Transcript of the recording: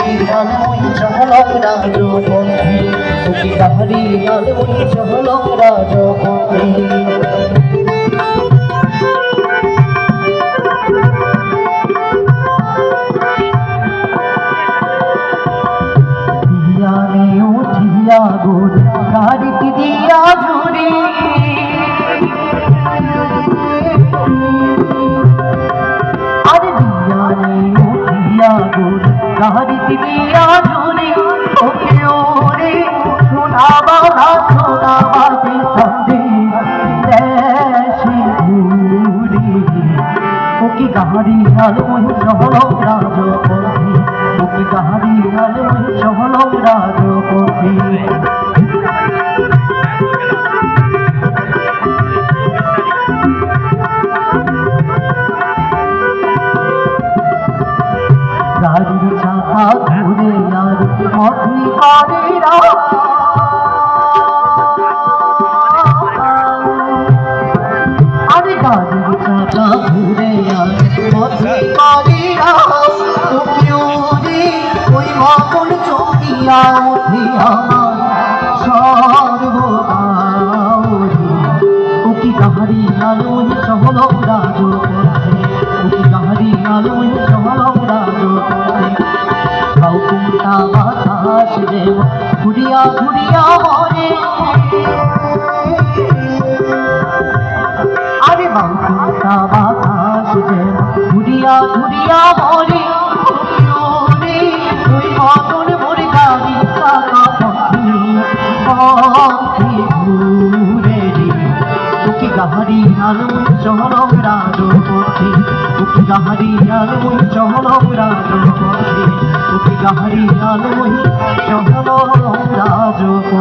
ওকি গাড়ি আলমই চহলক রাজপথে ওকি গাড়ি আলমই চহলক রাজপথে দিয়া নে উঠিয়া গোর গাড়িতে দিয়া ঝুরি ওকে ওরে সোনা বাধা সোনা বাজে সন্ধে। ওকে গাহারি আলোয় চহলক রাজপথে ওকে গাড়ি আলোয় সহল রাজপথে গাড়ির চাকা ঘুরে আর অধিকারীরা আরে গাড়ির চাকা ঘুরে আর অধিকারীরা ওরে ওই মকন চকিয়া উঠে আমার সর্বদাওরি ওকি গাড়ি আলোয় চহলক রাজপথে কাউকুটা বাতাস রে, ঘুরিয়া ঘুরিয়া মরে। আরে বাউকুটা বাতাস রে, ঘুরিয়া ঘুরিয়া মরে। ওরে ওই মতন মরে পথে পথে গাহারি আলোয় চহলক রাজপথে ওকে গাহারি আলোয় চহলক রাজপথে